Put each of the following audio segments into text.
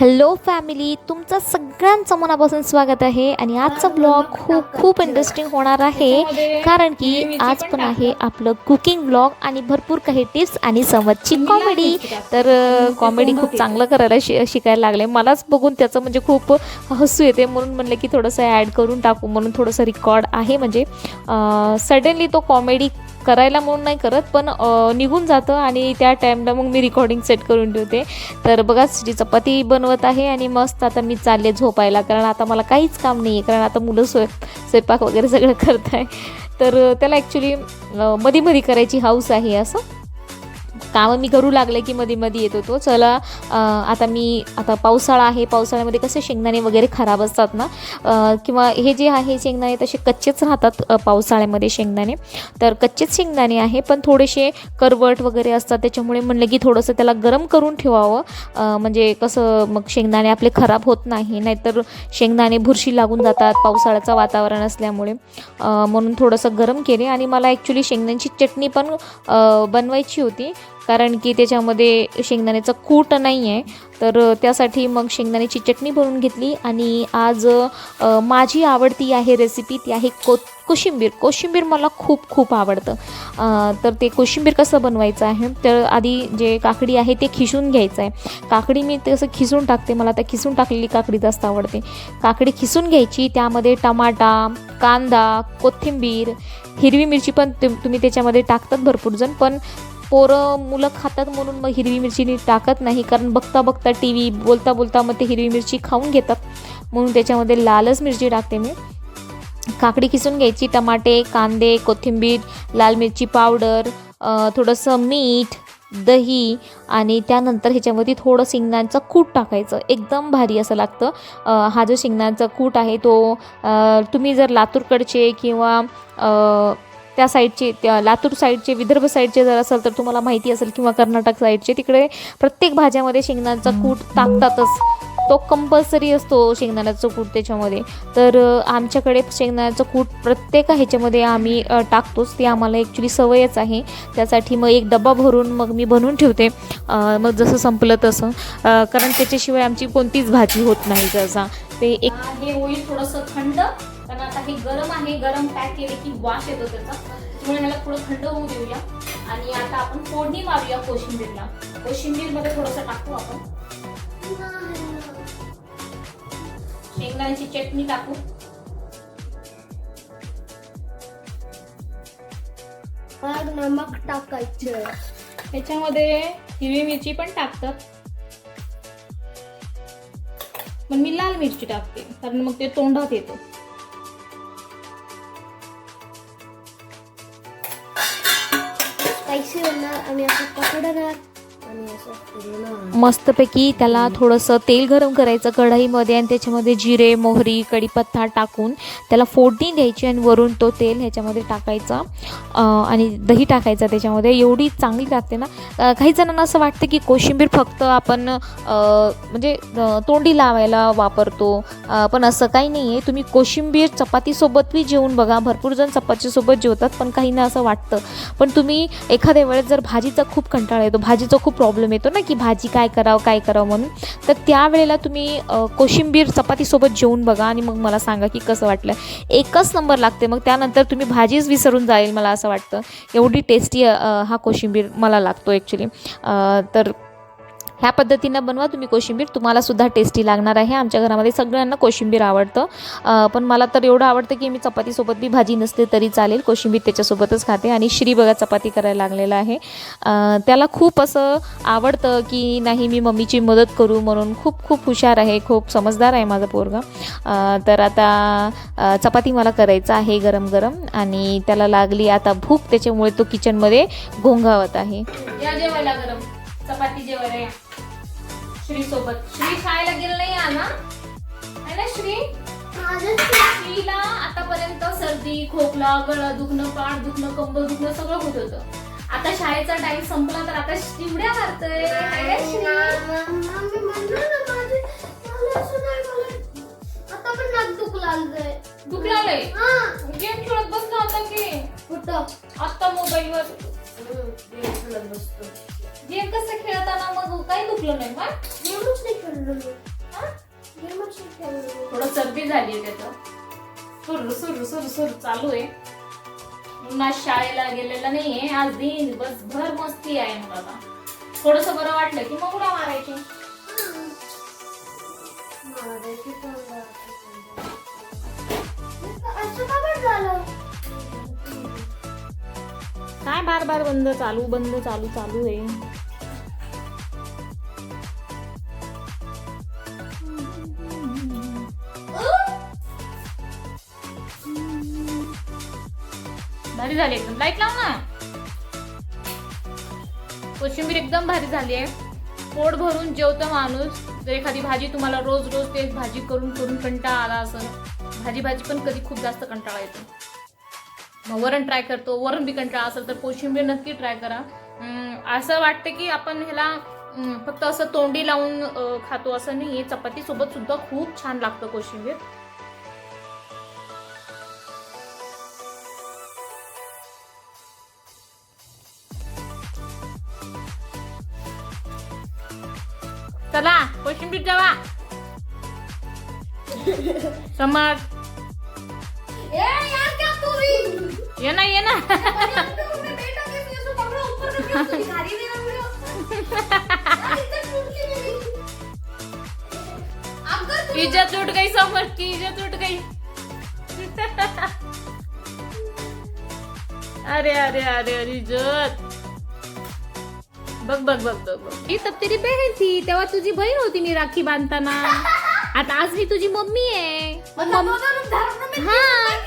Hello family तुमचं सगळ्यांचं मनापासून स्वागत आहे आणि आजचा ब्लॉग खूप खूप इंटरेस्टिंग होणार आहे. कारण की आज पण आहे आपलं कुकिंग ब्लॉग आणि भरपूर काही टिप्स आणि समजची कॉमेडी तर कॉमेडी खूप चांगलं करायला शि शिकायला लागले. मलाच बघून त्याचं म्हणजे खूप हसू येते. म्हणून म्हणलं की थोडंसं ॲड करून टाकू. म्हणून थोडंसं रेकॉर्ड आहे. म्हणजे सडनली तो कॉमेडी करायला म्हणून नाही करत पण निघून जातं आणि त्या टाईमला मग मी रेकॉर्डिंग सेट करून ठेवते. तर बघा जी चपाती बनवत आहे आणि मस्त आता मी चालले झोपायला कारण आता मला काहीच काम नाही आहे कारण आता मुलं स्वय स्वयंपाक वगैरे सगळं करत आहे तर त्याला ॲक्च्युली मध्ये मध्ये करायची हाऊस आहे असं. कामं मी करू लागले की मध्ये मध्ये येत होतो चला आता मी आता पावसाळा आहे पावसाळ्यामध्ये कसे शेंगदाणे वगैरे खराब असतात ना किंवा हे जे आहे शेंगदाणे तसे कच्चेच राहतात पावसाळ्यामध्ये शेंगदाणे. तर कच्चेच शेंगदाणे आहे पण थोडेसे करवट वगैरे असतात त्याच्यामुळे म्हणलं की थोडंसं त्याला गरम करून ठेवावं. म्हणजे कसं मग शेंगदाणे आपले खराब होत नाही नाहीतर शेंगदाणे बुरशी लागून जातात पावसाळ्याचं वातावरण असल्यामुळे. म्हणून थोडंसं गरम केले. आणि मला ॲक्च्युली शेंगदाण्याची चटणी पण बनवायची होती. कारण की त्याच्यामध्ये शेंगदाण्याचं कूट नाही आहे तर त्यासाठी मग शेंगदाण्याची चटणी बनवून घेतली आणि आज माझी आवडती आहे रेसिपी ती आहे को कोशिंबीर. कोशिंबीर मला खूप खूप आवडतं. तर ते कोशिंबीर कसं बनवायचं आहे? तर आधी जे काकडी आहे ते खिसून घ्यायचं आहे काकडी मी तसं खिसून टाकते. मला त्या खिसून टाकलेली काकडी जास्त आवडते. काकडी खिसून घ्यायची. त्यामध्ये टमाटा कांदा कोथिंबीर हिरवी मिरची पण तुम्ही त्याच्यामध्ये टाकतात भरपूर जण पण पोरं मुलं खातात म्हणून मग हिरवी मिरची टाकत नाही. कारण बघता बघता टी व्ही बोलता बोलता मग ते हिरवी मिरची खाऊन घेतात. म्हणून त्याच्यामध्ये लालच मिरची टाकते मी. काकडी किसून घ्यायची. टमाटे कांदे कोथिंबीर लाल मिरची पावडर थोडंसं मीठ दही आणि त्यानंतर ह्याच्यामध्ये थोडं शेंगदाण्याचं कूट टाकायचं. एकदम भारी असं लागतं. हा जो शेंगदाण्याचा कूट आहे तो तुम्ही जर लातूरकडचे किंवा त्या साईडचे त्या लातूर साईडचे विदर्भ साईडचे जर असेल तर तुम्हाला माहिती असेल किंवा कर्नाटक साईडचे तिकडे प्रत्येक भाज्यामध्ये शेंगदाण्याचा कूट टाकतातच तो कंपल्सरी असतो शेंगदाण्याचं कूट त्याच्यामध्ये. तर आमच्याकडे शेंगदाण्याचं कूट प्रत्येक ह्याच्यामध्ये आम्ही टाकतोच. ती आम्हाला ॲक्च्युली सवयच आहे. त्यासाठी मग एक डबा भरून मग मी बनवून ठेवते. मग जसं संपलं तसं. कारण त्याच्याशिवाय आमची कोणतीच भाजी होत नाही जसा. ते एक हे होईल थोडंसं थंड. कारण आता हे गरम आहे गरम पॅक केले की वास येतो त्याचा. त्यामुळे ह्याला थोडं थंड होऊ देऊया. आणि आता आपण फोडणी मारूया कोशिंबीरला. कोशिंबीरमध्ये थोडंसं टाकू आपण. शेंगदाण्याची चटणी टाकू. मग नमक टाकायचं. त्याच्यामध्ये हिरवी मिरची पण टाकतात. पण मी लाल मिरची टाकते कारण मग ते तोंडात येतो. स्पायसी होणार आणि असं पकडणार. आणि मस्तपैकी त्याला थोडंसं तेल गरम करायचं कढईमध्ये आणि त्याच्यामध्ये जिरे मोहरी कढीपत्ता टाकून त्याला फोडणी द्यायची आणि वरून तो तेल ह्याच्यामध्ये टाकायचा. आणि दही टाकायचा त्याच्यामध्ये. एवढी चांगली लागते ना. काही जणांना असं वाटतं की कोशिंबीर फक्त आपण म्हणजे तोंडी लावायला वापरतो. पण असं काही नाही आहे तुम्ही कोशिंबीर चपातीसोबतही जेवून बघा. भरपूर जण चपातीसोबत जेवतात पण काहींना असं वाटतं. पण तुम्ही एखाद्या वेळेस जर भाजीचा खूप कंटाळा येतो भाजीचं खूप प्रॉब्लेम येतो ना की भाजी काय करावं काय करावं म्हणून. तर त्यावेळेला तुम्ही कोशिंबीर चपातीसोबत जेवून बघा आणि मग मला सांगा की कसं वाटलं. एकच नंबर लागते. मग त्यानंतर तुम्ही भाजीच विसरून जाईल मला असं वाटतं. एवढी टेस्टी हा कोशिंबीर मला लागतो ॲक्च्युली तर ह्या पद्धतीनं बनवा. तुम्ही कोशिंबीर तुम्हाला सुद्धा टेस्टी लागणार आहे. आमच्या घरामध्ये सगळ्यांना कोशिंबीर आवडतं. पण मला तर एवढं आवडतं की मी चपातीसोबत बी भाजी नसते तरी चालेल. कोशिंबीर त्याच्यासोबतच खाते. आणि श्री बघा चपाती करायला लागलेला आहे. त्याला खूप असं आवडतं की नाही मी मम्मीची मदत करू म्हणून खूप खूप हुशार आहे. खूप समजदार आहे माझा पोरगा. तर आता चपाती मला करायचं आहे गरम गरम. आणि त्याला लागली आता भूक. त्याच्यामुळे तो किचनमध्ये घोंगावत आहे. या जेवायला गरम. चपाती जेवायला या. श्री सोबत श्री शाळेला गेलं नाही ना है ना श्री? श्रीला आतापर्यंत सर्दी खोकला गळा दुखणं पाठ दुखणं कंबर दुखणं सगळं होत होतं. आता शाळेचा टाइम संपला तर आता शिवड्या मारतय. आता दुखलाय हा गेम खेळत बसला होता की? आता मोबाईलवर गेम गेम कसं खेळताना मग काही दुखलं नाही मग गेमच नाही खेळलो मी झाली आहे त्याचं. सुरू सुरू सुरू सुरू चालू आहे. मुन्ना शाळेला गेलेला नाहीये. आज दिन बसभर मस्ती आहे आता थोडस बरं वाटलं की मग उड्या मारायची. काय बार बार बंद चालू बंद चालू चालू आहे. झाली. एकदम लाइट लाव ना. कोशिंबीर एकदम भारी झाली आहे. पोट भरून जेवतो माणूस. जर एखादी भाजी तुम्हाला रोज रोज तेच भाजी करून करून कंटाळा आला असेल भाजी भाजी पण कधी खूप जास्त कंटाळा येतो. मग वरण ट्राय करतो. वरण बी कंटाळा असेल तर कोशिंबीर नक्की ट्राय करा. असं वाटतं की आपण ह्याला फक्त असं तोंडी लावून खातो असं नाही चपाती सोबत सुद्धा खूप छान लागतं कोशिंबीर. चला कोशिंबीर जेवा. समज. ए यार क्या तू? भी ये ना ये ना. इज्जत उठ गई समझ की इज्जत उठ गई. अरे अरे अरे अरे इज्जत. बघ बघ बघ बघ बघ. ही तब तेरी बहीण थी तेव्हा तुझी बहीण होती मी राखी बांधताना. आता आज मी तुझी मम्मी आहे. हाँ।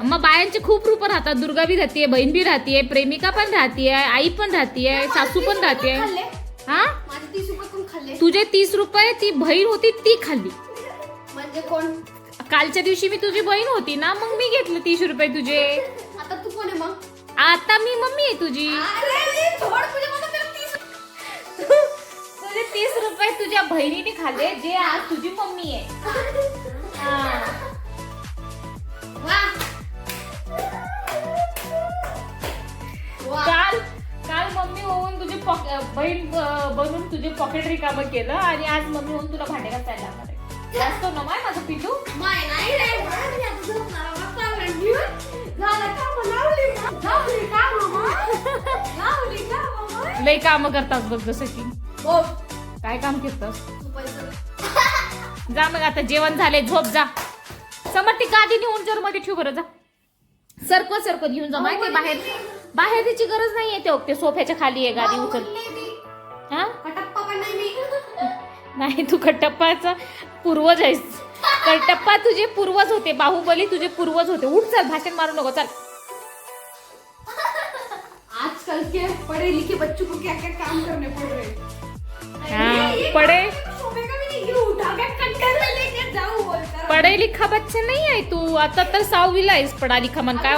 मग बायांचे खूप रूप राहतात. दुर्गा बी राहतीये बहीण बी राहतीये प्रेमिका पण राहतीये आई पण राहतीये सासू पण राहतीये. खाल्ले? हा? माझे तीस रुपये कोण खाल्ले? तुझे तीस रुपये ती बहीण होती ती खाल्ली. म्हणजे कोण? कालच्या दिवशी मी तुझी बहीण होती ना मग मी घेतले तीस रुपये तुझे. आता तू कोण आहे मग? आता मी मम्मी आहे तुझी. तुझे तीस रुपये तुझ्या बहिणीने खाल्ले जे आज तुझी मम्मी आहे. वाह वाह काल काल मम्मी होऊन तुझे पॉक- बहीण बनून तुझे पॉकेट रिकामं केलं आणि आज मम्मी होऊन तुला भांडे घासायला लागणार आहे जास्त नमाय माझं पिल्लू माय नाही रे. झालं का का? का? लय काम करतात बघ जसं की. हो. काय काम करतात? जा मग आता जेवण झाले झोप जा. समट ती गादी नेऊन जर मध्ये ठेव बरं जा. सरको सरको घेऊन जा माहिती बाहेर. बाहेर त्याची गरज नाहीये ते ते सोफ्याच्या खाली आहे गादी उचल. हा? मी. नाही तू कटप्पाचा पूर्वज आहेस. कटप्पा तुझे पूर्वज होते बाहुबली तुझे पूर्वज होते. उठ चल भाषण मारू नको चल. पढ़े लिखे बच्चों को क्या क्या काम करने पड़ रहे हैं। पढ़े- पढे लिखा बच्चा नाही आहे तू आता तर सहावीला आहेस पडा लिखा मन. काय.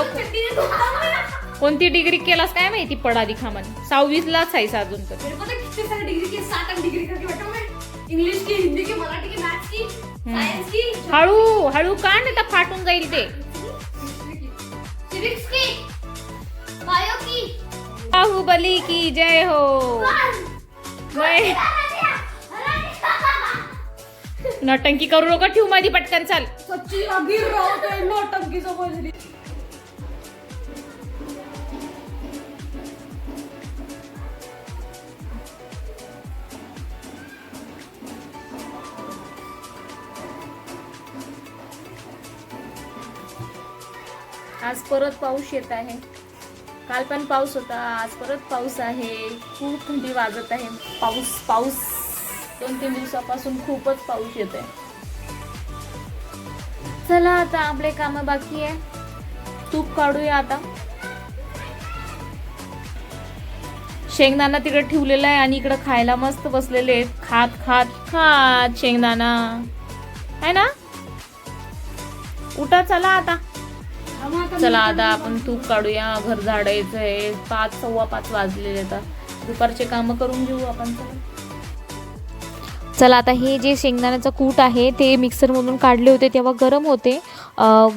कोणती डिग्री केलास काय माहिती पडा लिखा मन? सहावीलाच आहेस अजून तर. इंग्लिश की हिंदी की मराठी की मैथ्स की की हळू हळू का। नाही तर फाटून जाईल ते. सिविक्स की बायो की. बाहुबली की जय हो। नटंकी करू नको ठेवू माझी पटकन चल. सच्ची नौटंकी समजली आज परत पाऊस येत आहे. काल पण पाऊस होता आज परत पाऊस आहे. खूप थंडी वाजत आहे. पाऊस पाऊस. दोन तीन दिवसापासून खूपच पाऊस येत आहे चला आता आपले काम बाकी आहे. तूप काढूया आता. शेंगदाणा तिकडे ठेवलेला आहे आणि इकडे खायला मस्त बसलेले आहेत. खात खात खात शेंगदाणा. आहे ना? उठा चला आता. चला आता आपण तूप काढूया. घर झाडायचं आहे पाच सव्वा पाच वाजलेले आता. दुपारचे काम करून घेऊ आपण चला चला आता हे जे शेंगदाण्याचं कूट आहे ते मिक्सरमधून काढले होते तेव्हा गरम होते.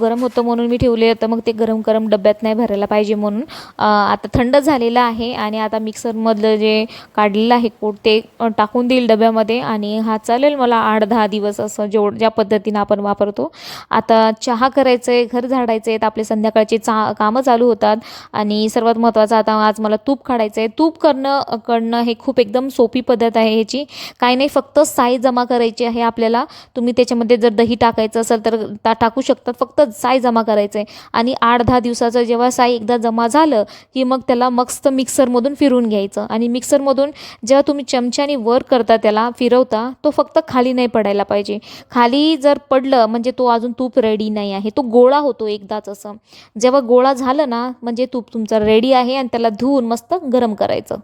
गरम होतं म्हणून मी ठेवले होतं. मग ते गरम गरम डब्यात नाही भरायला पाहिजे म्हणून. आता थंड झालेलं आहे आणि आता मिक्सरमधलं जे काढलेलं आहे कोट ते टाकून देईल डब्यामध्ये आणि हा चालेल मला आठ दहा दिवस असं जेव ज्या पद्धतीनं आपण वापरतो. आता चहा करायचं आहे घर झाडायचं आहे आपले संध्याकाळचे चा कामं चालू होतात. आणि सर्वात महत्त्वाचं आता आज मला तूप काढायचं आहे तूप करणं करणं हे खूप एकदम सोपी पद्धत आहे ह्याची. काही नाही फक्त साईज जमा करायची आहे आपल्याला. तुम्ही त्याच्यामध्ये जर दही टाकायचं असेल तर ता टाकू शकतात फक्त साय जमा करायचं आहे आणि आठ दहा दिवसाचं जेव्हा साय एकदा जमा झालं की मग त्याला मस्त मिक्सरमधून फिरून घ्यायचं. आणि मिक्सरमधून जेव्हा तुम्ही चमच्याने वर करता त्याला फिरवता तो फक्त खाली नाही पडायला पाहिजे. खाली जर पडलं म्हणजे तो अजून तूप रेडी नाही आहे. तो गोळा होतो एकदाच असं. जेव्हा गोळा झालं ना म्हणजे तूप तुमचा रेडी आहे आणि त्याला धुवून मस्त गरम करायचं.